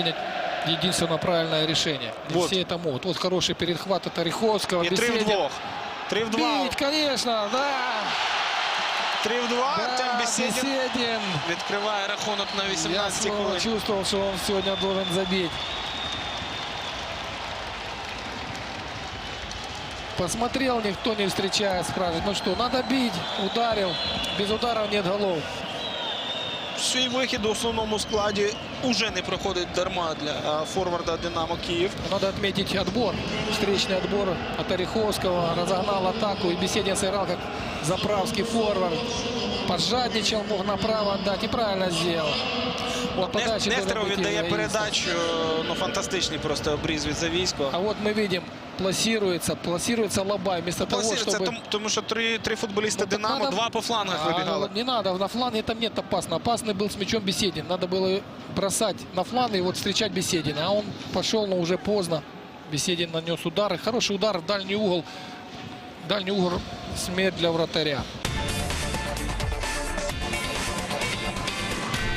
принять единственно правильное решение. Не Вот. все это могут. Вот хороший перехват от Ореховского. І три в Беседин. двох. Три в два. Бить, конечно, да. Три в два. да Артем Бесєдін Беседин. відкриває рахунок на Я 18 снова хвилин. чувствовал, что он сегодня должен забить. Посмотрел, никто не встречает, спрашивает, ну что, надо бить, ударил, без ударов нет голов. Свій вихід у основному складі уже не проходить дарма для форварда Динамо Київ. Надо отметить отбор, встречный отбор от Ореховского, разогнал атаку и Беседин зіграв как заправский форвард. Пожадничав, мог направо отдать и правильно сделал. От Нес- Подачи Нестеров должны быть віддає эгоистом. передачу. Ну фантастичний просто обріз від Завійського. А вот мы видим, пласируется, пласируется Лобай вместо того, Пласується, чтобы... тому, тому що три, три футболісти Ну, так Динамо, надо- два по флангах А, вибігали. не надо, на фланге там нет опасно. Опасный был с мячом Беседин. Надо было бросать на фланг и вот встречать Беседина. А он пошел, но уже поздно. Беседин нанес удар. Хороший удар в дальний угол. Дальний угол смерть для вратаря.